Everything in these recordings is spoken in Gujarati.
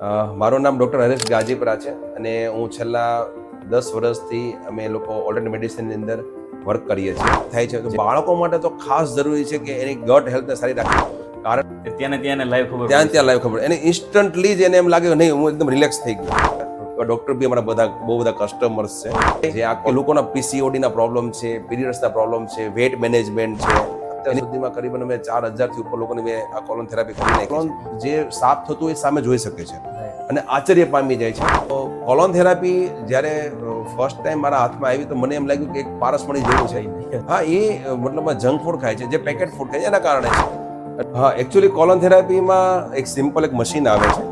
મારું નામ ડૉક્ટર હરેશ ગાજીપરા છે અને હું છેલ્લા દસ વર્ષથી અમે લોકો ઓલ્ટરનેટ મેડિસિનની અંદર વર્ક કરીએ છીએ. થાય છે તો બાળકો માટે તો ખાસ જરૂરી છે કે એની ગટ હેલ્થને સારી રાખવી કારણ કે ત્યાં ત્યાં લાઈવ ખબર ત્યાં ત્યાં લાઈવ ખબર એને ઇન્સ્ટન્ટલી જ એને એમ લાગે નહીં હું એકદમ રિલેક્સ થઈ ગયો. ડૉક્ટર બી અમારા બધા બહુ બધા કસ્ટમર્સ છે. જે આ લોકોના પીસીઓડીના પ્રોબ્લેમ છે પીરિયડ્સના પ્રોબ્લેમ છે વેટ મેનેજમેન્ટ છે અત્યાર સુધીમાં કરીબન અમે ચાર હજારથી ઉપર લોકોને મેં આ કોલોન થેરાપી કરી કોલોન જે સાફ થતું એ સામે જોઈ શકે છે. અને આશ્ચર્ય પામી જાય છે. તો કોલોન થેરાપી જ્યારે ફર્સ્ટ ટાઈમ મારા હાથમાં આવી તો મને એમ લાગ્યું કે એક પારસમણી જેવું છે. હા એ મતલબ જંક ફૂડ ખાય છે જે પેકેટ ફૂડ ખાય છે એના કારણે હા એકચ્યુઅલી કોલોન થેરાપીમાં એક સિમ્પલ એક મશીન આવે છે.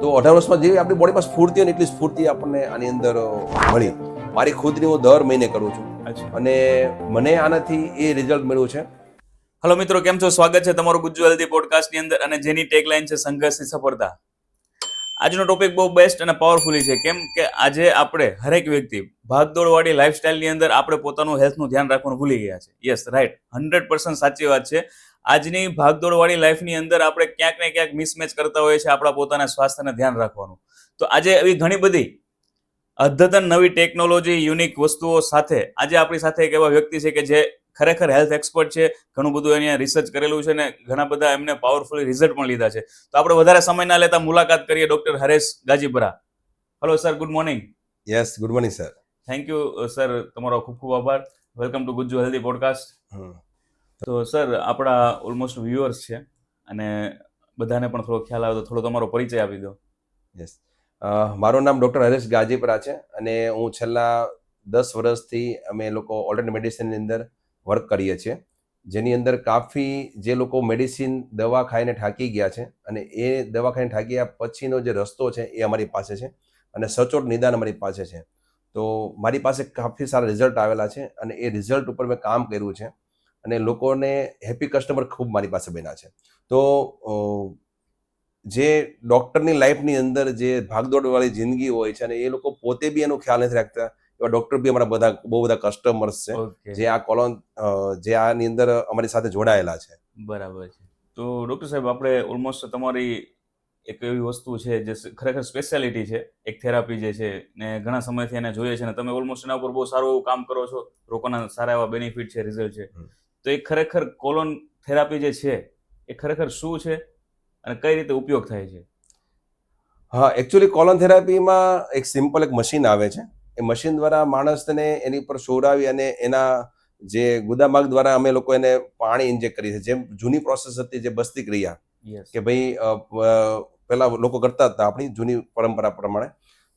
તો અઢાર વર્ષમાં જે આપણી બોડીમાં સ્ફૂર્તિ હોય એટલી સ્ફૂર્તિ આપણને આની અંદર મળી. મારી ખુદની હું દર મહિને કરું છું. અને મને આનાથી એ રિઝલ્ટ મળ્યું છે. હલો મિત્રો, કેમ છો? સ્વાગત છે તમારું ગુજ્જુ હેલ્ધી પોડકાસ્ટની અંદર અને જેની ટેગલાઈન છે સંઘર્ષની સફળતા. આજનો ટોપિક બહુ બેસ્ટ અને પાવરફુલી છે. કેમ કે આજે આપણે હરેક વ્યક્તિ ભાગદોડવાળી લાઈફસ્ટાઈલની અંદર આપણે પોતાનું હેલ્થનું ધ્યાન રાખવાનું ભૂલી ગયા છે. યસ રાઈટ હંડ્રેડ પર્સન્ટ સાચી વાત છે. આજની ભાગદોડવાળી લાઈફની અંદર આપણે ક્યાંક ને ક્યાંક મિસમેચ કરતા હોઈએ છીએ આપણા પોતાના સ્વાસ્થ્યને ધ્યાન રાખવાનું. તો આજે એવી ઘણી બધી અદ્યતન નવી ટેકનોલોજી યુનિક વસ્તુઓ સાથે આજે આપણી સાથે એક એવા વ્યક્તિ છે કે જે ખરેખર હેલ્થ એક્સપર્ટ છે ઘણું બધું અહીંયા રિસર્ચ કરેલું છે ને ઘણા બધા એમને પાવરફુલ રિઝલ્ટ પણ લીધા છે. તો આપણે વધારે સમય ના લેતા મુલાકાત કરીએ doctor Haresh Gajipara. Hello sir good morning yes good morning sir thank you sir તમારો ખૂબ ખૂબ આભાર. Welcome to Gujju healthy podcast તો સર આપણા ઓલમોસ્ટ વ્યુઅર્સ છે અને બધાને પણ થોડો ખ્યાલ આવે તો થોડો તમારો પરિચય આપી દો. યસ મારું નામ ડૉક્ટર હરેશ ગાજીપરા છે અને હું છેલ્લા દસ વર્ષથી અમે લોકો ઓલ્ટરનેટ મેડિસિનની અંદર વર્ક કરીએ છીએ. જેની અંદર કાફી જે લોકો મેડિસિન દવા ખાઈને થાકી ગયા છે અને એ દવા ખાઈને થાકી ગયા પછીનો જે રસ્તો છે એ અમારી પાસે છે અને સચોટ નિદાન અમારી પાસે છે. તો મારી પાસે કાફી સારા રિઝલ્ટ આવેલા છે અને એ રિઝલ્ટ ઉપર મેં કામ કર્યું છે અને લોકોને હેપી કસ્ટમર ખૂબ મારી પાસે બન્યા છે. તો જે ડૉક્ટરની લાઈફની અંદર જે ભાગદોડવાળી જિંદગી હોય છે અને એ લોકો પોતે બી એનો ખ્યાલ નથી રાખતા એવા ડૉક્ટર બી અમારા બધા બહુ બધા કસ્ટમર્સ છે. જે આ કોલોન જે આની અંદર અમારી સાથે જોડાયેલા છે. બરાબર છે. તો ડૉક્ટર સાહેબ આપણે ઓલમોસ્ટ તમારી એક એવી વસ્તુ છે જે ખરેખર સ્પેશિયાલિટી છે. એક થેરાપી જે છે ને ઘણા સમયથી એને જોઈએ છે ને તમે ઓલમોસ્ટ એના ઉપર બહુ સારું એવું કામ કરો છો. લોકોના સારા એવા બેનિફિટ છે રિઝલ્ટ છે. તો એ ખરેખર કોલોન થેરાપી જે છે એ ખરેખર શું છે અને કઈ રીતે ઉપયોગ થાય છે? હા એકચ્યુઅલી કોલોન થેરાપીમાં એક સિમ્પલ એક મશીન આવે છે. એ મશીન દ્વારા માણસને એની પર સોડાવી અને એના જે ગુદામાર્ગ દ્વારા અમે લોકો એને પાણી ઇન્જેક્ટ કરી છે. જેમ જૂની પ્રોસેસ હતી જે બસ્તી ક્રિયા કે ભાઈ પેલા લોકો કરતા હતા આપણી જૂની પરંપરા પ્રમાણે.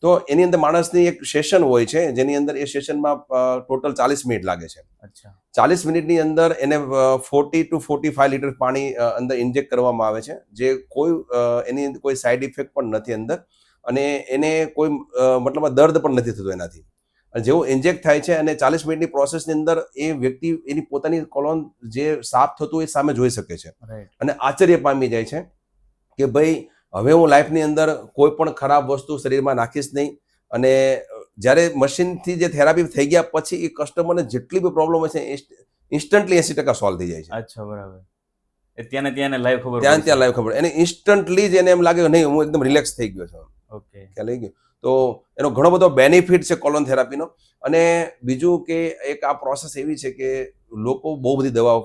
તો એની અંદર માણસની એક સેશન હોય છે જેની અંદર એ સેશનમાં ટોટલ ચાલીસ મિનિટ લાગે છે. અચ્છા. ચાલીસ મિનિટની અંદર એને forty two forty five litre પાણી અંદર ઇન્જેક્ટ કરવામાં આવે છે. જે કોઈ એની અંદર કોઈ સાઈડ ઇફેક્ટ પણ નથી અંદર. અને એને કોઈ મતલબ દર્દ પણ નથી થતું એનાથી. અને જેવું ઇન્જેક્ટ થાય છે અને ચાલીસ મિનિટની પ્રોસેસની અંદર એ વ્યક્તિ એની પોતાની કોલોન જે સાફ થતું હોય એ સામે જોઈ શકે છે. અને આશ્ચર્ય પામી જાય છે કે ભાઈ હવે હું લાઈફની અંદર કોઈ પણ ખરાબ વસ્તુ શરીરમાં નાખીશ નહીં. અને જ્યારે મશીનથી જે થેરાપી થઈ ગયા પછી એ કસ્ટમરને જેટલી બી પ્રોબ્લેમ હશે છે ઇન્સ્ટન્ટલી એસી ટકા સોલ્વ થઈ જાય છે. અચ્છા બરાબર. એ ત્યાં ત્યાં લાઈવ ખબર ત્યાં ત્યાં લાઈવ ખબર એને ઇન્સ્ટન્ટલી જ એને એમ લાગે નહીં હું એકદમ રિલેક્સ થઈ ગયો છું. ખ્યાલ આવી ગયો. તો એનો ઘણો બધો બેનિફિટ છે કોલોન થેરાપીનો અને બીજું કે એક આ પ્રોસેસ એવી છે કે લોકો બહુ બધી દવાઓ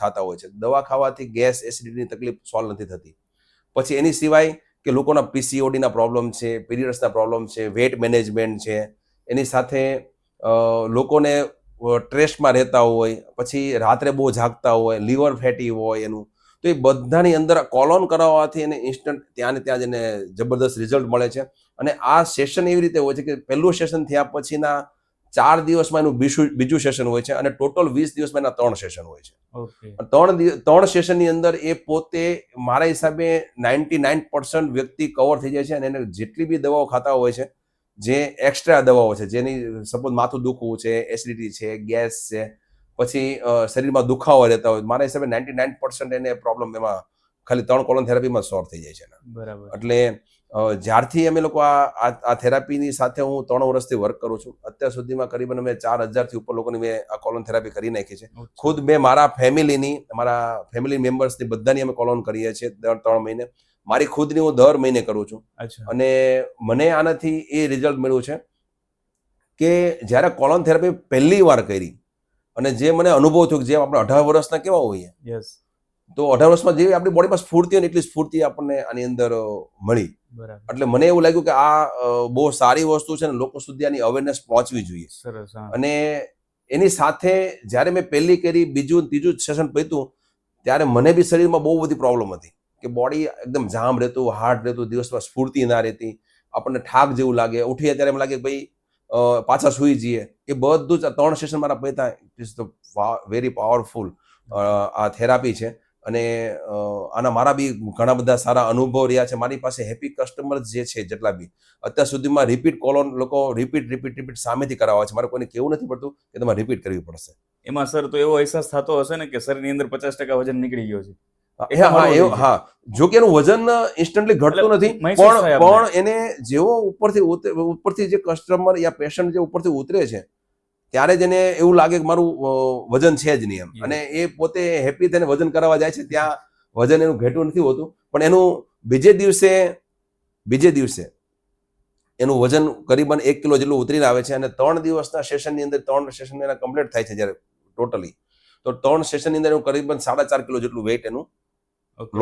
ખાતા હોય છે. દવા ખાવાથી ગેસ એસિડિટીની તકલીફ સોલ્વ નથી થતી. પછી એની સિવાય કે લોકોના પીસીઓડીના પ્રોબ્લેમ છે પીરિયડ્સના પ્રોબ્લેમ છે વેટ મેનેજમેન્ટ છે. એની સાથે લોકોને ટ્રેસમાં રહેતા હોય, પછી રાત્રે બહુ જાગતા હોય લીવર ફેટી હોય એનું. તો એ બધાની અંદર કોલોન કરાવવાથી એને ઇન્સ્ટન્ટ ત્યાં ને ત્યાં જ એને જબરદસ્ત રિઝલ્ટ મળે છે. અને આ સેશન એવી રીતે હોય છે કે પહેલું સેશન થયા પછીના ચાર દિવસમાં એનું બીજું બીજું સેશન હોય છે અને ટોટલ વીસ દિવસમાં એના ત્રણ સેશન હોય છે. ત્રણ ત્રણ સેશનની અંદર એ પોતે મારા હિસાબે નાઇન્ટી નાઇન વ્યક્તિ કવર થઈ જાય છે અને એને જેટલી બી દવાઓ ખાતા હોય છે જે એક્સ્ટ્રા દવાઓ છે જેની સપોઝ માથું દુખવું છે એસિડિટી છે ગેસ છે પછી શરીરમાં દુખાવા રહેતા હોય મારા હિસાબે નાઇન્ટી નાઇન એને પ્રોબ્લેમ એમાં ખાલી ત્રણ કોલોન થેરાપીમાં સોલ્વ થઈ જાય છે બરાબર. એટલે જ્યારથી અમે લોકો આ આ- થેરાપીની સાથે હું ત્રણ વર્ષથી વર્ક કરું છું. અત્યાર સુધીમાં કરીબન અમે ચાર હજારથી ઉપર લોકોની મેં આ કોલોન થેરાપી કરી નાખી છે. ખુદ મેં મારા ફેમિલીની મારા ફેમિલી મેમ્બર્સની બધાની અમે કોલોન કરીએ છીએ દર ત્રણ મહિને. મારી ખુદની હું દર મહિને કરું છું. અને મને આનાથી એ રિઝલ્ટ મળ્યું છે કે જ્યારે કોલોન થેરાપી પહેલી વાર કરી અને જે મને અનુભવ થયો કે જેમ આપણે અઢાર વર્ષના કેવા હોઈએ. યસ તો અઢાર વર્ષમાં જે આપણી બોડીમાં સ્ફૂર્તિ હોય ને એટલી સ્ફૂર્તિ આપણને આની અંદર મળી. એટલે મને એવું લાગ્યું કે આ બહુ સારી વસ્તુ છે ને લોકો સુધી આની અવેરનેસ પહોંચવી જોઈએ. સરસ અને એની સાથે જ્યારે મેં પહેલી કરી બીજું ત્રીજું સેશન પત્યું ત્યારે મને બી શરીરમાં બહુ બધી પ્રોબ્લેમ હતી. કે બોડી એકદમ જામ રહેતું હાર્ડ રહેતું દિવસમાં સ્ફૂર્તિ ના રહેતી. આપણને થાક જેવું લાગે. ઉઠીએ ત્યારે એમ લાગે ભાઈ પાછા સૂઈ જઈએ. એ બધું જ ત્રણ સેશન મારા પૈતા it is the very powerful આ થેરાપી છે. અને આના મારા બી ઘણા બધા સારા અનુભવ રહ્યા છે. મારી પાસે હેપી કસ્ટમર જે છે, જેટલા બી, અત્યાર સુધીમાં રિપીટ કોલોન લોકો રિપીટ રિપીટ રિપીટ સામેથી કરાવવા છે. મારે કોઈને કેવું નથી પડતું કે તમારે રિપીટ કરવી પડશે. એમાં સર તો એવો અહેસાસ થતો હશે ને કે સરની અંદર પચાસ ટકા વજન નીકળી ગયો છે. હા હા એવું હા જો કે એનું વજન ઇન્સ્ટન્ટલી ઘટતું નથી પણ પણ એને જેવો ઉપરથી ઉપરથી જે કસ્ટમર યા પેશન્ટ જે ઉપરથી ઉતરે છે ત્યારે જ એને એવું લાગે કે મારું વજન છે જ નહીં એમ. અને એ પોતે હેપી થઈને વજન કરાવવા જાય છે ત્યાં વજન એનું ઘેટું નથી હોતું. પણ એનું બીજે દિવસે બીજે દિવસે એનું વજન કરીબન એક કિલો જેટલું ઉતરીને આવે છે અને ત્રણ દિવસના સેશનની અંદર ત્રણ સેશન એના કમ્પ્લીટ થાય છે જ્યારે ટોટલી તો ત્રણ સેશનની અંદર એનું કરીબન સાડા ચાર કિલો જેટલું વેઇટ એનું.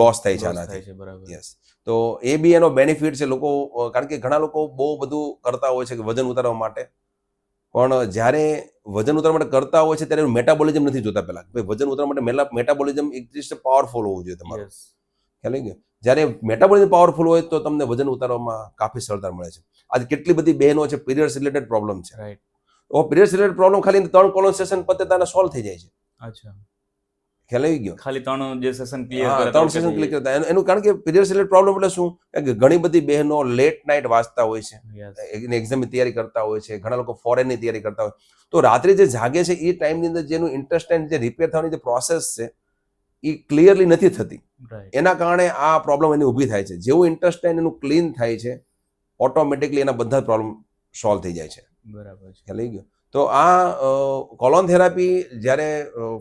લોસ થાય છે આનાથી. યસ તો એ બી એનો બેનિફિટ છે લોકો કારણ કે ઘણા લોકો બહુ બધું કરતા હોય છે કે વજન ઉતારવા માટે. પણ જ્યારે વજન ઉતારવા માટે કરતા હોય છે ત્યારે મેટાબોલિઝમ નથી જોતા પહેલા. ભાઈ વજન ઉતારવા માટે મેટાબોલિઝમ ઇટ પાવરફુલ હોવું જોઈએ તમારું. ખ્યાલ ગયો? જ્યારે મેટાબોલિઝમ પાવરફુલ હોય તો તમને વજન ઉતારવામાં કાફી સરળતા મળે છે. આજે કેટલી બધી બહેનો છે પીરિયડ્સ રિલેટેડ પ્રોબ્લેમ છે. રાઈટ તો પીરિયડ્સ રિલેટેડ પ્રોબ્લેમ ખાલી ત્રણ કોલોન સેશન પતે તાને સોલ્વ થઈ જાય છે. અચ્છા. ખ્યાલ આવી ગયો? ખાલી ત્રણ જે સેશન ક્લિયર ત્રણ સેશન ક્લિક કરતા એનું- એનું કારણ કે પીરિયડ રિલેટેડ પ્રોબ્લેમ એટલે શું? કે ઘણી બધી બહેનો લેટ નાઇટ વાંચતા હોય છે. એની એક્ઝામની તૈયારી કરતા હોય છે. ઘણા લોકો ફોરેનની તૈયારી કરતા હોય. તો રાત્રે જે જાગે છે એ ટાઈમની અંદર જેનું ઇન્ટરેસ્ટ જે રિપેર થવાની જે પ્રોસેસ છે એ ક્લિયરલી નથી થતી. એના કારણે આ પ્રોબ્લેમ એની ઊભી થાય છે. જેવું ઇન્ટરેસ્ટ એનું ક્લીન થાય છે ઓટોમેટિકલી એના બધા જ પ્રોબ્લેમ સોલ્વ થઈ જાય છે. બરાબર છે. ખ્યાલ આવી ગયો? તો આ કોલોન થેરાપી જ્યારે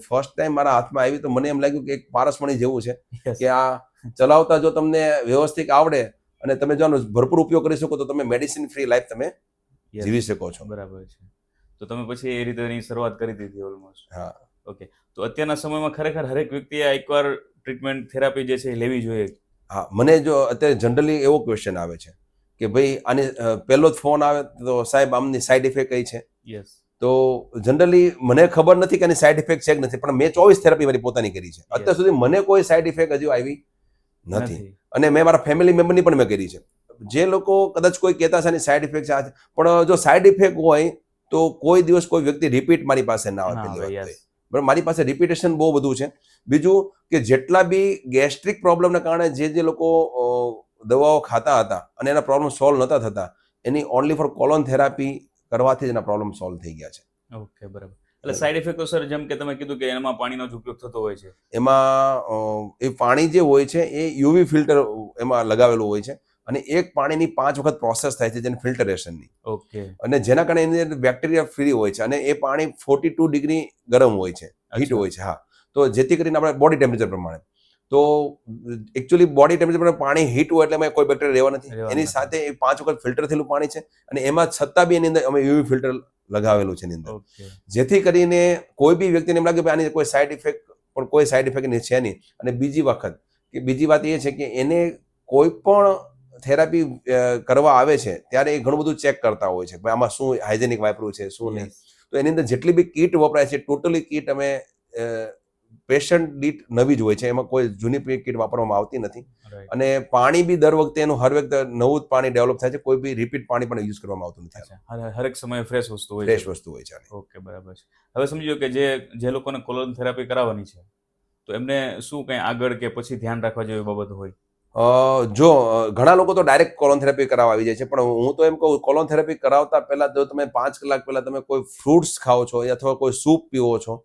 ફર્સ્ટ ટાઈમ મારા હાથમાં આવી તો મને એમ લાગ્યું કે એક પારસમણી જેવું છે. કે આ ચલાવતા જો તમને વ્યવસ્થિત આવડે અને તમે જો આનો ભરપૂર ઉપયોગ કરી શકો તો તમે મેડિસિન ફ્રી લાઈફ તમે. જીવી શકો છો. બરાબર છે. તો તમે પછી એ રીતે એની શરૂઆત કરી દીધી ઓલમોસ્ટ હા. ઓકે તો અત્યારના સમયમાં ખરેખર હરેક વ્યક્તિએ એકવાર ટ્રીટમેન્ટ થેરાપી જે છે એ લેવી જોઈએ. હા મને જો અત્યારે જનરલી એવો ક્વેશ્ચન આવે છે કે ભાઈ આની પહેલો જ ફોન આવે તો સાહેબ આમની સાઈડ ઇફેક્ટ કઈ છે? યસ તો જનરલી મને ખબર નથી કે એની સાઈડ ઇફેક્ટ છે કે નથી પણ મેં ચોવીસ થેરાપી મારી પોતાની કરી છે. અત્યાર સુધી મને કોઈ સાઈડ ઇફેક્ટ હજુ આવી નથી. અને મેં મારા ફેમિલી મેમ્બરની પણ મેં કરી છે. જે લોકો કદાચ કોઈ કહેતા છે એની સાઈડ ઇફેક્ટ છે પણ જો સાઈડ ઇફેક્ટ હોય તો કોઈ દિવસ કોઈ વ્યક્તિ રિપીટ મારી પાસે ના આવે બરાબર મારી પાસે રિપીટેશન બહુ બધું છે. બીજું કે જેટલા બી ગેસ્ટ્રિક પ્રોબ્લેમના કારણે જે જે લોકો દવાઓ ખાતા હતા અને એના પ્રોબ્લેમ સોલ્વ નહોતા થતા એની ઓનલી ફોર કોલોન થેરાપી કરવાથી જ એના પ્રોબ્લેમ સોલ્વ થઈ ગયા છે. ઓકે બરાબર. એટલે સાઈડ ઇફેક્ટ તો સર જેમ કે તમે કીધું કે એમાં પાણીનો જ ઉપયોગ થતો હોય છે. એમાં એ પાણી જે હોય છે એ યુવી ફિલ્ટર એમાં લગાવેલું હોય છે અને એક પાણીની પાંચ વખત પ્રોસેસ થાય છે જેને ફિલ્ટરેશનની ઓકે અને જેના કારણે એની અંદર બેક્ટેરિયા ફ્રી હોય છે અને એ પાણી ફોર્ટી ટુ ડિગ્રી ગરમ હોય છે હીટ. હોય છે હા. તો જેથી કરીને આપણે બોડી ટેમ્પરેચર પ્રમાણે તો એકચ્યુઅલી બોડી ટેમ્પરેચર પાણી હીટ હોય એટલે એમાં કોઈ બેક્ટેરિયા રહેવા નથી. એની સાથે એ પાંચ વખત ફિલ્ટર થયેલું પાણી છે અને એમાં છતાં બી એની અંદર અમે યુવી ફિલ્ટર લગાવેલું છે એની અંદર. જેથી કરીને કોઈ બી વ્યક્તિને એમ લાગે કે આની કોઈ સાઈડ ઇફેક્ટ પણ કોઈ સાઈડ ઇફેક્ટ છે નહીં. અને બીજી વખત કે બીજી વાત એ છે કે એને કોઈ પણ થેરાપી કરવા આવે છે ત્યારે એ ઘણું બધું ચેક કરતા હોય છે કે ભાઈ આમાં શું હાઇજેનિક વાપરવું છે શું નહીં. તો એની અંદર જેટલી બી કીટ વપરાય છે ટોટલી કીટ અમે પેશન્ટ દીઠ નવી જ હોય છે. એમાં કોઈ જૂની કીટ વાપરવામાં આવતી નથી. અને પાણી બી દર વખતે એનું હર વખતે નવું જ પાણી ડેવલપ થાય છે. કોઈ બી રિપીટ પાણી પણ યુઝ કરવામાં આવતું નથી. હરેક સમયે ફ્રેશ વસ્તુ હોય ફ્રેશ વસ્તુ હોય છે ઓકે બરાબર છે. હવે સમજો કે જે જે લોકોને કોલોન થેરાપી કરાવવાની છે તો એમને શું કંઈ આગળ કે પછી ધ્યાન રાખવા જેવી બાબત હોય? જો ઘણા લોકો તો ડાયરેક્ટ કોલોન થેરાપી કરાવવા આવી જાય છે. પણ હું તો એમ કહું કોલોન થેરાપી કરાવતા પહેલા જો તમે પાંચ કલાક પહેલા તમે કોઈ ફ્રૂટ્સ ખાઓ છો અથવા કોઈ સૂપ પીવો છો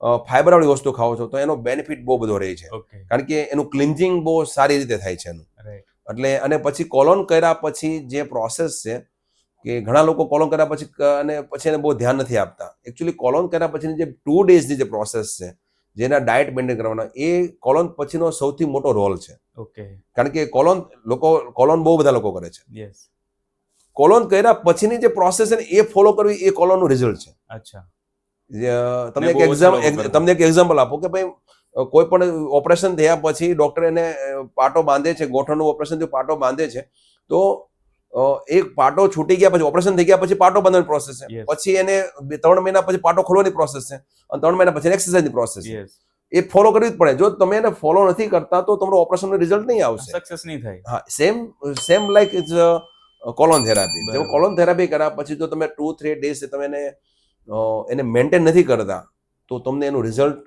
ફાઈબર વાળી વસ્તુ ખાઓ છો તો એનો બેનિફિટ બહુ બધો રહે છે. કારણ કે એનું ક્લિન્જિંગ બહુ સારી રીતે થાય છે એનું. એટલે અને પછી કોલોન કર્યા પછી જે પ્રોસેસ છે કે ઘણા લોકો કોલોન કર્યા પછી અને પછી એને બહુ ધ્યાન નથી આપતા. એકચ્યુઅલી કોલોન કર્યા પછીની જે ટુ ડેઝની જે પ્રોસેસ છે જેના ડાયટ મેન્ટેન કરવાના એ કોલોન પછીનો સૌથી મોટો રોલ છે. ઓકે કારણ કે કોલોન લોકો કોલોન બહુ બધા લોકો કરે છે. યસ કોલોન કર્યા પછીની જે પ્રોસેસ છે ને એ ફોલો કરવી એ કોલોનનું રિઝલ્ટ છે. અચ્છા. તમને એક એક્ઝામ તમને એક એક્ઝામ્પલ આપો કે ભાઈ કોઈ પણ ઓપરેશન થયા પછી ડોક્ટર એને પાટો બાંધે છે ગોઠણનું ઓપરેશન થયું પાટો બાંધે છે તો એક પાટો છૂટી ગયા પછી ઓપરેશન થઈ ગયા પછી પાટો બાંધવાની પ્રોસેસ છે. પછી એને ત્રણ મહિના પછી પાટો ખોલવાની પ્રોસેસ છે અને ત્રણ મહિના પછી એક્સરસાઇઝની પ્રોસેસ છે. એ ફોલો કરવી જ પડે. જો તમે એને ફોલો નથી કરતા તો તમારું ઓપરેશનનું રિઝલ્ટ નહીં આવશે. સક્સેસ નહીં થાય. હા same same like is colon therapy colon therapy કર્યા પછી જો તમે ટુ થ્રી ડેઝ તમે એને એને મેન્ટેન નથી કરતા તો તમને એનું રિઝલ્ટ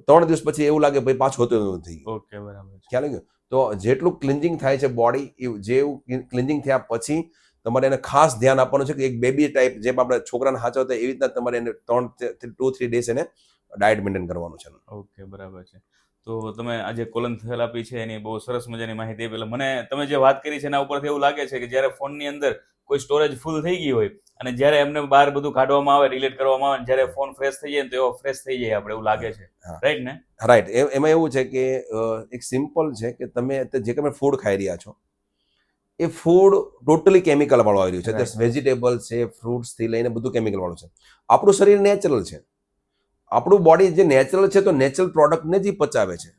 ત્રણ દિવસ પછી એવું લાગે ભાઈ પાછું હતું એવું થઈ ઓકે બરાબર ખ્યાલ ગયો? તો જેટલું ક્લિન્જિંગ થાય છે બોડી જેવું ક્લિન્જિંગ થયા પછી તમારે એને ખાસ ધ્યાન આપવાનું છે કે એક બેબી ટાઈપ જેમ આપણે છોકરાને હાચવતા એવી રીતના તમારે એને ત્રણ ટુ થ્રી ડેઝ એને ડાયટ મેન્ટેન કરવાનું છે. ઓકે બરાબર છે. તો તમે આજે કોલન થેરાપી છે એની બહુ સરસ મજાની માહિતી પેલા મને તમે જે વાત કરી છે એના ઉપરથી એવું લાગે છે કે જ્યારે ફોનની અંદર કોઈ સ્ટોરેજ ફૂલ થઈ ગઈ હોય અને જ્યારે એમને બહાર બધું કાઢવામાં આવે ડિલીટ કરવામાં આવે જ્યારે ફોન ફ્રેશ થઈ જાય ને તો એવો ફ્રેશ થઈ જાય આપણે એવું લાગે છે. રાઈટ ને? રાઈટ એમાં એવું છે કે એક સિમ્પલ છે કે તમે જે તમે ફૂડ ખાઈ રહ્યા છો એ ફૂડ ટોટલી કેમિકલ વાળું આવી રહ્યું છે. વેજીટેબલ છે ફ્રૂટ્સથી લઈને બધું કેમિકલ વાળું છે. આપણું શરીર નેચરલ છે. આપણું બોડી જે નેચરલ છે તો નેચરલ પ્રોડક્ટને જ પચાવે છે.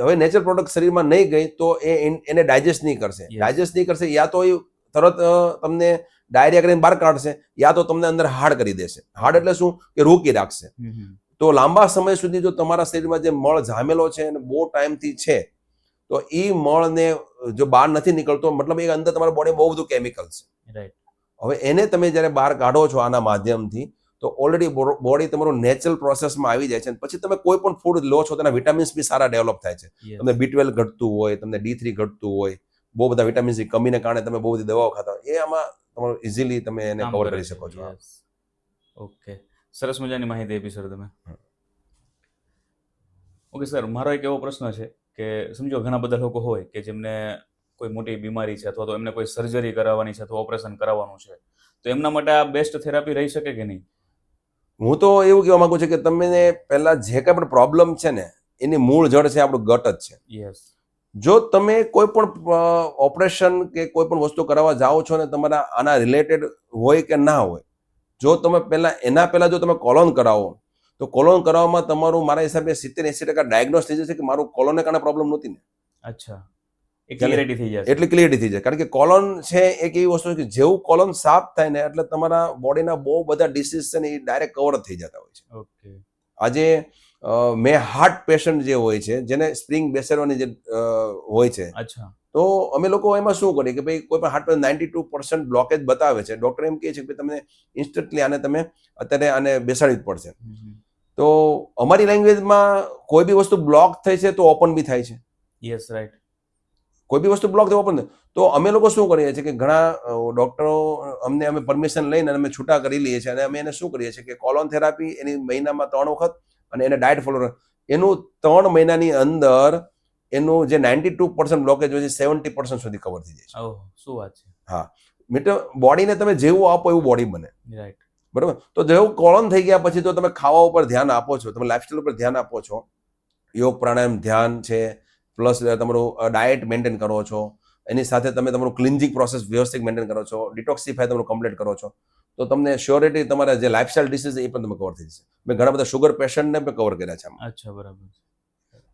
હવે નેચરલ પ્રોડક્ટ શરીરમાં નહીં ગઈ તો એ એને ડાયજેસ્ટ નહીં કરશે. ડાયજેસ્ટ નહીં કરશે યા તો એ તરત તમને ડાયરિયા કરીને બહાર કાઢશે યા તો તમને અંદર હાર્ડ કરી દેશે. હાર્ડ એટલે શું? કે રોકી રાખશે. તો લાંબા સમય સુધી જો તમારા શરીરમાં જે મળ જામેલો છે અને બહુ ટાઈમથી છે તો એ મળને જો બહાર નથી નીકળતો મતલબ એ અંદર તમારા બોડી બહુ બધું કેમિકલ છે. હવે એને તમે જ્યારે બહાર કાઢો છો આના માધ્યમથી તો ઓલરેડી બોડી તમારું નેચરલ પ્રોસેસમાં આવી જાય છે અને પછી તમે કોઈ પણ ફૂડ લો છો તેના વિટામિન્સ બી સારા ડેવલપ થાય છે. તમને બી ટ્વેલ્વ ઘટતું હોય તમને ડી થ્રી ઘટતું હોય બહુ બધા વિટામિન્સની કમીને કારણે તમે બહુ બધી દવાઓ ખાતા એ આમાં તમારું ઇઝીલી તમે એને કવર કરી શકો છો. ઓકે સરસ મજાની માહિતી આપી સર તમે. ઓકે સર મારો એક એવો પ્રશ્ન છે કે સમજો ઘણા બધા લોકો હોય કે જેમને કોઈ મોટી બીમારી છે અથવા તો એમને કોઈ સર્જરી કરાવવાની છે અથવા ઓપરેશન કરાવવાનું છે તો એમના માટે આ બેસ્ટ થેરાપી રહી શકે કે નહીં? હું તો એવું કહેવા માંગુ છું કે તમને પહેલા જે કાંઈ પણ પ્રોબ્લેમ છે ને એની મૂળ જડ છે આપણું ગટ જ છે. યસ જો તમે કોઈ પણ ઓપરેશન કે કોઈ પણ વસ્તુ કરાવવા જાઓ છો ને તમારા આના રિલેટેડ હોય કે ના હોય જો તમે પહેલાં એના પહેલા જો તમે કોલોન કરાવો તો કોલોન કરાવવામાં તમારું મારા હિસાબે સિત્તેર એસી ટકા ડાયગ્નોસ થઈ જશે કે મારું કોલોનને કારણે પ્રોબ્લેમ નહોતી ને. અચ્છા. ક્લિયરિટી થઈ જશે. એટલી ક્લિયરિટી થઈ જાય કારણ કે કોલોન છે એક એવી વસ્તુ કે જેવું કોલોન સાફ થાય ને એટલે તમારા બોડીના બહુ બધા ડિસીઝ છે ને એ ડાયરેક્ટ કવર થઈ જતા હોય છે. ઓકે આજે મેં હાર્ટ પેશન્ટ જે હોય છે જેને સ્પ્રિંગ બેસરવાની જે હોય છે અચ્છા. તો અમે લોકો એમાં શું કરીએ કે ભાઈ કોઈ પણ heart ninety two percent blockage બતાવે છે. ડૉક્ટર એમ કહે છે કે તમને ઇન્સ્ટન્ટલી આને તમે અત્યારે આને બેસાડવી જ પડશે. તો અમારી લેંગ્વેજમાં કોઈ બી વસ્તુ બ્લોક થઈ છે તો ઓપન બી થાય છે. યસ રાઈટ કોઈ બી વસ્તુ બ્લોક થાય. ઓપન તો અમે લોકો શું કરીએ છીએ કે ઘણા ડૉક્ટરો અમને અમે પરમિશન લઈને અમે છૂટા કરી લઈએ છીએ અને અમે એને શું કરીએ છીએ કે કોલોન થેરાપી એની મહિનામાં ત્રણ વખત અને એને ડાયટ ફોલો એનું ત્રણ મહિનાની અંદર એનું જે નાઇન્ટી ટુ પર્સન્ટ બ્લોકેજ હોય છે સેવન્ટી પર્સન્ટ સુધી કવર થઈ જાય છે. શું વાત છે? હા. મીટર બોડીને તમે જેવું આપો એવું બોડી બને. રાઈટ બરાબર? તો જેવું કોલોન થઈ ગયા પછી તો તમે ખાવા ઉપર ધ્યાન આપો છો તમે લાઇફસ્ટાઈલ ઉપર ધ્યાન આપો છો યોગ પ્રાણાયામ ધ્યાન છે પ્લસ તમારું ડાયટ મેન્ટેન કરો છો એની સાથે તમે તમારું ક્લિન્જિંગ પ્રોસેસ વ્યવસ્થિત મેન્ટેન કરો છો ડિટોક્સિફાય તમારું કમ્પ્લીટ કરો છો તો તમને શ્યોરિટી તમારા જે લાઇફસ્ટાઇલ ડિસીઝ એ પણ તમે કવર થઈ જશે. મેં ઘણા બધા શુગર પેશન્ટને પણ કવર કર્યા છે અચ્છા બરાબર.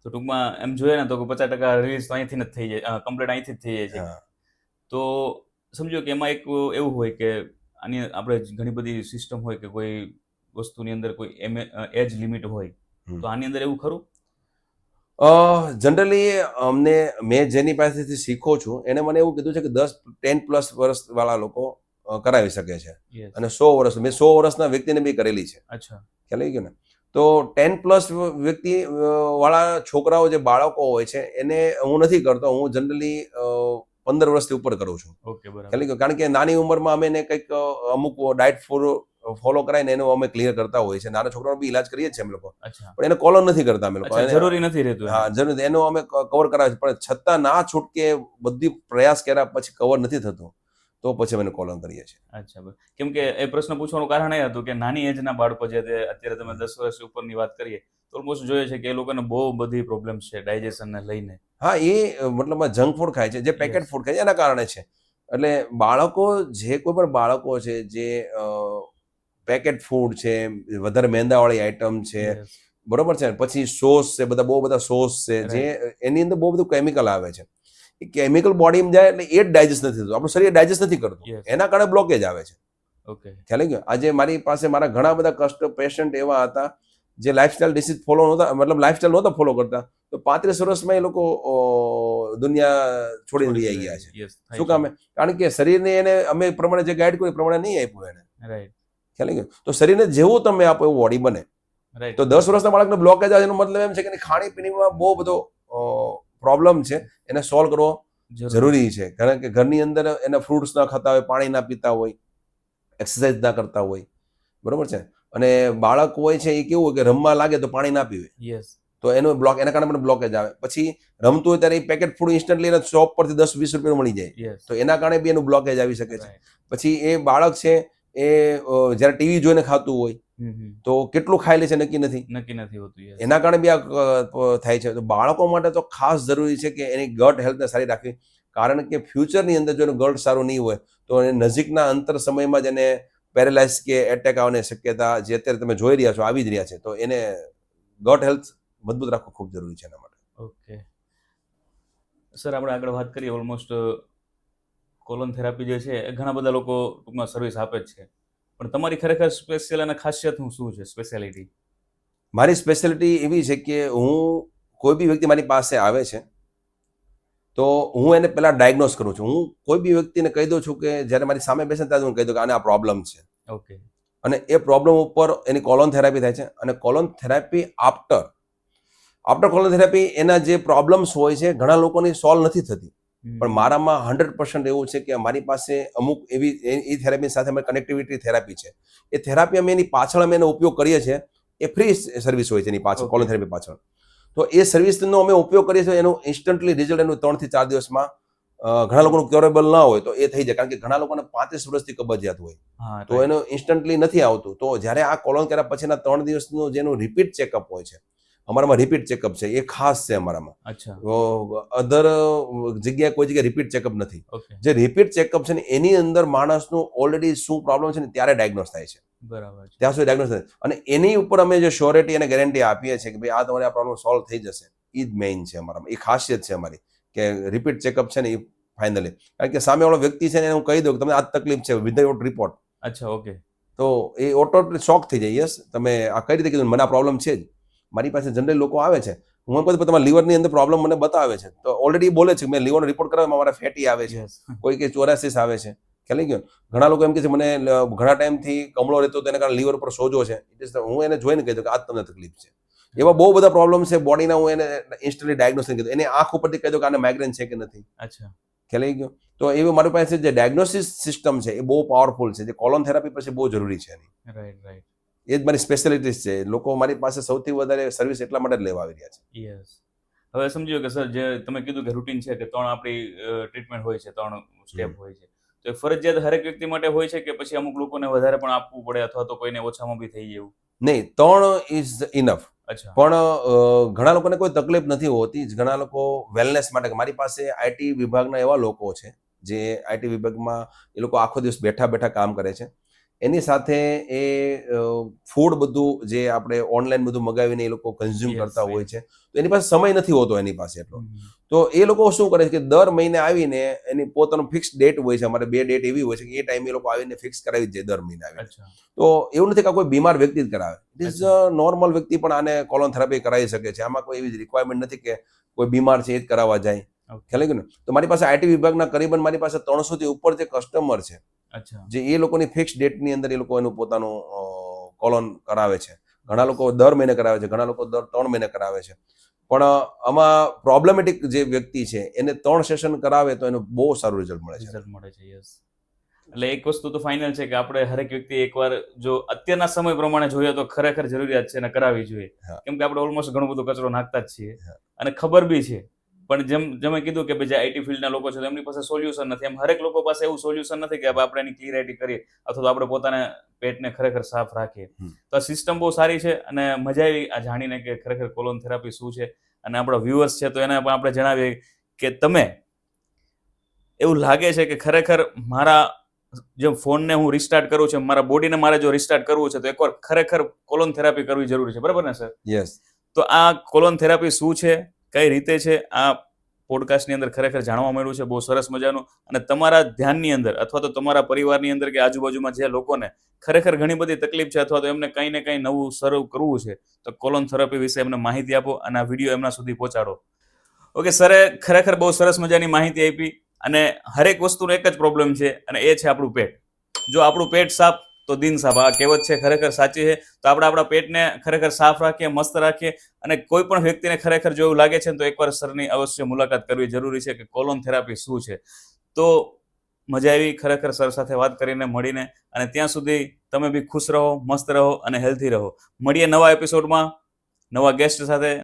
તો ટૂંકમાં એમ જોઈએ ને તો કે પચાસ ટકા રિલીઝ તો અહીંથી જ થઈ જાય કમ્પ્લીટ અહીંથી જ થઈ જાય છે. તો સમજો કે એમાં એક એવું હોય કે આની આપણે ઘણી બધી સિસ્ટમ હોય કે કોઈ વસ્તુની અંદર કોઈ એજ લિમિટ હોય તો આની અંદર એવું ખરું? જનરલી અમને મેં જેની પાસેથી શીખો છું એને મને એવું કીધું છે કે દસ ટેન પ્લસ વર્ષવાળા લોકો કરાવી શકે છે. અને સો વર્ષ મેં સો વર્ષના વ્યક્તિને બી કરેલી છે. અચ્છા. ખ્યાલ આવી ગયો ને? તો ટેન પ્લસ વ્યક્તિ વાળા છોકરાઓ જે બાળકો હોય છે એને હું નથી કરતો. હું જનરલી પંદર વર્ષથી ઉપર કરું છું. ઓકે બરાબર. ખ્યાલ આવી ગયો કારણ કે નાની ઉંમરમાં અમે એને કંઈક અમુક ડાયટ ફોલો ફોલો ને એનું અમે ક્લિયર કરતા હોય છે નાના છોકરાનો બી ઇલાજ કરીએ છીએ અમે લોકો. પણ એને કોલર નથી કરતા અમે લોકો. જરૂરી નથી રહેતું હા જરૂર. એનો અમે કવર કરાવે છે પણ છતાં ના છૂટકે બધી પ્રયાસ કર્યા પછી કવર નથી થતું. તો પછી અમે એને કરીએ છીએ. અચ્છા કેમ કે એ પ્રશ્ન પૂછવાનું કારણ એ હતું કે નાની એજના બાળકો જે તે અત્યારે તમે દસ વર્ષ ઉપરની વાત કરીએ તો ઓલમોસ્ટ જોઈએ છે કે એ લોકોને બહુ બધી પ્રોબ્લેમ છે ડાયજેશનને લઈને. હા એ મતલબ મતલબમાં જંક ફૂડ ખાય છે જે પેકેટ ફૂડ ખાય છે એના કારણે છે. એટલે બાળકો જે કોઈ પણ બાળકો છે જે પેકેટ ફૂડ છે વધારે મેંદાવાળી આઈટમ છે બરોબર છે પછી સોસ છે બધા બહુ બધા સોસ છે જે એની અંદર બહુ બધું કેમિકલ આવે છે. કેમિકલ બોડીમાં જાય એટલે એ જ ડાયજેસ્ટ નથી થતું. આપણું શરીર ડાયજેસ્ટ નથી કરતું. એના કારણે બ્લોકેજ આવે છે. ઓકે ખ્યાલ ગયો? આજે મારી પાસે મારા ઘણા બધા કસ્ટ પેશન્ટ એવા હતા જે લાઇફસ્ટાઇલ ડિસીઝ ફોલો નહોતા મતલબ લાઇફસ્ટાઇલ નહોતા ફોલો કરતા. તો પાંત્રીસ વર્ષમાં એ લોકો દુનિયા છોડીને લઈ ગયા છે. શું કામે? કારણ કે શરીરને એને અમે એ પ્રમાણે જે ગાઈડ કર્યું એ પ્રમાણે નહીં આપ્યું એને. રાઈટ ખ્યાલ ગયો? તો શરીરને જેવું તમે આપો એવું બોડી બને. તો દસ વર્ષના બાળકને બ્લોકેજ આવે એનો મતલબ એમ છે કે ખાણીપીણીમાં બહુ બધો પ્રોબ્લેમ છે એને સોલ્વ કરવો જરૂરી. છે. કારણ કે ઘરની અંદર એને ફ્રૂટ્સ ના ખાતા હોય પાણી ના પીતા હોય એક્સરસાઇઝ ના કરતા હોય. બરોબર છે? અને બાળક હોય છે એ કેવું હોય કે રમવા લાગે તો પાણી ના પીવે. યસ તો એનો બ્લોક એના કારણે પણ બ્લોકેજ આવે. પછી રમતું હોય ત્યારે એ પેકેટ ફૂડ ઇન્સ્ટન્ટલી એને શોપ પરથી દસ વીસ રૂપિયાનું મળી જાય. તો એના કારણે બી એનું બ્લોકેજ આવી શકે છે. પછી એ બાળક છે એ જ્યારે ટીવી જોઈને ખાતું હોય તો કેટલું ખાઈ લે છે નક્કી નથી. નક્કી નથી હોતું એના કારણે બી આ થાય છે. તો બાળકો માટે તો ખાસ જરૂરી છે કે એની ગટ હેલ્થને સારી રાખવી. કારણ કે ફ્યુચરની અંદર જો એનું ગટ સારું નહીં હોય તો એને નજીકના અંતર સમયમાં જ એને પેરેલાઇઝ કે એટેક આવવાની શક્યતા જે અત્યારે તમે જોઈ રહ્યા છો આવી જ રહ્યા છે. તો એને ગટ હેલ્થ મજબૂત રાખવું ખૂબ જરૂરી છે એના માટે. ઓકે સર આપણે આગળ વાત કરીએ. ઓલમોસ્ટ કોલોન થેરાપી જે છે એ ઘણા બધા લોકો ટૂંકમાં સર્વિસ આપે જ છે. પણ તમારી ખરેખર સ્પેશિયલ અને ખાસિયત હું શું છે? સ્પેશિયાલિટી મારી સ્પેશિયાલિટી એવી છે કે હું કોઈ બી વ્યક્તિ મારી પાસે આવે છે તો હું એને પહેલાં ડાયગ્નોસ કરું છું. હું કોઈ બી વ્યક્તિને કહી દઉં છું કે જ્યારે મારી સામે બેસે ત્યારે હું કહી દઉં કે આને આ પ્રોબ્લેમ છે. ઓકે અને એ પ્રોબ્લેમ ઉપર એની કોલોન થેરાપી થાય છે. અને colon therapy after after colon therapy એના જે પ્રોબ્લેમ્સ હોય છે ઘણા લોકોની સોલ્વ નથી થતી. પણ મારામાં હંડ્રેડ પર્સન્ટ એવું છે કે મારી પાસે અમુક એવી એ- એ થેરાપી સાથે અમે કનેક્ટિવિટી થેરાપી છે. એ થેરાપી અમે એની પાછળ અમે એનો ઉપયોગ કરીએ છીએ. એ ફ્રી સર્વિસ હોય છે એની પાછળ કોલો થેરાપી પાછળ. તો એ સર્વિસનો અમે ઉપયોગ કરીએ છીએ એનું ઇન્સ્ટન્ટલી રિઝલ્ટ એનું ત્રણથી ચાર દિવસમાં ઘણા લોકોનું ક્યોરેબલ ના હોય તો એ થઈ જાય. કારણ કે ઘણા લોકોને પાંત્રીસ વર્ષથી કબજિયાત હોય. તો એનું ઇન્સ્ટન્ટલી નથી આવતું. તો જ્યારે આ કોલોન કર્યા પછીના ત્રણ દિવસનું જેનું રિપીટ ચેકઅપ હોય છે અમારામાં રિપીટ ચેકઅપ છે એ ખાસ છે અમારામાં. અચ્છા. અધર જગ્યાએ કોઈ જગ્યાએ રિપીટ ચેકઅપ નથી. જે રિપીટ ચેકઅપ છે ને એની અંદર માણસનું ઓલરેડી શું પ્રોબ્લેમ છે ને ત્યારે ડાયગ્નોસ થાય છે. બરાબર ત્યાં સુધી ડાયગ્નોસ થાય અને એની ઉપર અમે જે શ્યોરિટી અને ગેરંટી આપીએ છીએ કે ભાઈ આ તમારે આ પ્રોબ્લેમ સોલ્વ થઈ જશે. એ જ મેઇન છે અમારામાં. એ ખાસિયત છે અમારી કે રિપીટ ચેકઅપ છે ને એ ફાઇનલી કારણ કે સામેવાળો વ્યક્તિ છે ને હું કહી દઉં કે તમને આ તકલીફ છે વિધાઉટ રિપોર્ટ અચ્છા ઓકે તો એ ઓટો શોક થઈ જાય. યસ તમે આ કઈ રીતે કીધું? મને આ પ્રોબ્લેમ છે જ. મારી પાસે જનરલ લોકો આવે છે. હું પણ તમારા લીવરની અંદર પ્રોબ્લેમ મને બતાવે છે. તો ઓલરેડી બોલે છે મેં લીવરનો રિપોર્ટ કરાવ્યો મારા ફેટી આવે છે. કોઈ કે ચોરાસીસ આવે છે. ખ્યાલ ગયો? ઘણા લોકો એમ કે છે મને ઘણા ટાઈમથી કમળો રહેતો તેને કારણે લીવર પર સોજો છે. હું એને જોઈને કહી દઉં કે આ તમને તકલીફ છે. એવા બહુ બધા પ્રોબ્લેમ છે બોડીના હું એને ઇન્સ્ટન્ટલી ડાયગ્નોસિસ કીધું એની આંખ ઉપરથી કહી દઉં કે આને માઇગ્રેન છે કે નથી. અચ્છા. ખ્યાલ ગયો? તો એવું મારી પાસે જે ડાયગ્નોસિસ સિસ્ટમ છે એ બહુ પાવરફુલ છે. જે કોલોન થેરાપી પછી બહુ જરૂરી છે એની. રાઈટ રાઈટ એ જ મારી સ્પેશિયાલિટીઝ છે. લોકો મારી પાસે સૌથી વધારે સર્વિસ એટલા માટે જ લેવા આવી રહ્યા છે. યસ હવે સમજો કે સર જે તમે કીધું કે રૂટીન છે કે ત્રણ આપણી ટ્રીટમેન્ટ હોય છે ત્રણ સ્ટેપ હોય છે. તો એ ફરજિયાત હરેક વ્યક્તિ માટે હોય છે કે પછી અમુક લોકોને વધારે પણ આપવું પડે અથવા તો કોઈને ઓછામાં બી થઈ જવું નહીં ત્રણ ઇઝ ઇનફ અચ્છા. પણ ઘણા લોકોને કોઈ તકલીફ નથી હોતી ઘણા લોકો વેલનેસ માટે મારી પાસે આઈટી વિભાગના એવા લોકો છે જે આઈટી વિભાગમાં એ લોકો આખો દિવસ બેઠા બેઠા કામ કરે છે. એની સાથે એ ફૂડ બધું જે આપણે ઓનલાઈન બધું મગાવીને એ લોકો કન્ઝ્યુમ કરતા હોય છે. તો એની પાસે સમય નથી હોતો એની પાસે એટલો. તો એ લોકો શું કરે છે કે દર મહિને આવીને એની પોતાનો ફિક્સ ડેટ હોય છે અમારે બે ડેટ એવી હોય છે કે એ ટાઈમે એ લોકો આવીને ફિક્સ કરાવી જ જાય દર મહિને આવીને. તો એવું નથી કે કોઈ બીમાર વ્યક્તિ જ કરાવે. ઇટ ઇઝ નોર્મલ વ્યક્તિ પણ આને કોલોન થેરાપી કરાવી શકે છે. આમાં કોઈ એવી રિક્વાયરમેન્ટ નથી કે કોઈ બીમાર છે એ જ કરાવવા જાય. ખ્યાલ ને? તો મારી પાસે આઈટી વિભાગના કરીબન મારી પાસે ત્રણસો થી ઉપર જે કસ્ટમર છે જે એ લોકોની ફિક્સ ડેટની અંદર એ લોકો એનું પોતાનું કોલોન કરાવે છે. ઘણા લોકો દર મહિને કરાવે છે ઘણા લોકો દર ત્રણ મહિને કરાવે છે. પણ આમાં પ્રોબ્લેમેટિક જે વ્યક્તિ છે એને ત્રણ સેશન કરાવે તો એનું બહુ સારું રિઝલ્ટ મળે છે. રિઝલ્ટ મળે છે યસ એટલે એક વસ્તુ તો ફાઇનલ છે કે આપણે હરેક વ્યક્તિ એકવાર જો અત્યારના સમય પ્રમાણે જોઈએ તો ખરેખર જરૂરિયાત છે અને કરાવી જોઈએ. કેમ કે આપણે ઓલમોસ્ટ ઘણું બધું કચરો નાખતા જ છીએ. અને ખબર બી છે પણ જેમ જેમ કીધું કે ભાઈ જે આઈટી ફિલ્ડના લોકો છે એમની પાસે સોલ્યુશન નથી. એમ હરેક લોકો પાસે એવું સોલ્યુશન નથી કે આપણે એની ક્લિયરિટી કરીએ અથવા તો આપણે પોતાને પેટને ખરેખર સાફ રાખીએ. તો આ સિસ્ટમ બહુ સારી છે અને મજા આવી આ જાણીને કે ખરેખર કોલોન થેરાપી શું છે અને આપણા વ્યુઅર્સ છે તો એને પણ આપણે જણાવીએ કે તમે એવું લાગે છે કે ખરેખર મારા જે ફોનને હું રિસ્ટાર્ટ કરું છું મારા બોડીને મારે જો રિસ્ટાર્ટ કરવું છે તો એકવાર ખરેખર કોલોન થેરાપી કરવી જરૂરી છે. બરાબર ને સર યસ તો આ કોલોન થેરાપી શું છે? કઈ રીતે છે આ પોડકાસ્ટની અંદર ખરેખર જાણવા મળ્યું છે? બહુ સરસ મજાનું. અને તમારા ધ્યાનની અંદર અથવા તો તમારા પરિવારની અંદર કે આજુબાજુમાં જે લોકોને ખરેખર ઘણી બધી તકલીફ છે અથવા તો એમને કંઈ ને કંઈ નવું શરૂ કરવું છે, તો કોલોન થેરાપી વિશે એમને માહિતી આપો અને આ વીડિયો એમના સુધી પહોંચાડો. ઓકે, સરે ખરેખર બહુ સરસ મજાની માહિતી આપી અને હરેક વસ્તુનો એક જ પ્રોબ્લેમ છે અને એ છે આપણું પેટ. જો આપણું પેટ સાફ તો દિન સાફ આ કહેવત છે ખરેખર સાચી છે. તો આપણે આપણા પેટને ખરેખર સાફ રાખીએ, મસ્ત રાખીએ અને કોઈ પણ વ્યક્તિને ખરેખર જો એવું લાગે છે તો એકવાર સરની અવશ્ય મુલાકાત કરવી જરૂરી છે કે કોલોન થેરાપી શું છે. તો મજા આવી ખરેખર સર સાથે વાત કરીને, મળીને અને ત્યાં સુધી તમે બી ખુશ રહો, મસ્ત રહો અને હેલ્ધી રહો. મળીએ નવા એપિસોડમાં નવા ગેસ્ટ સાથે.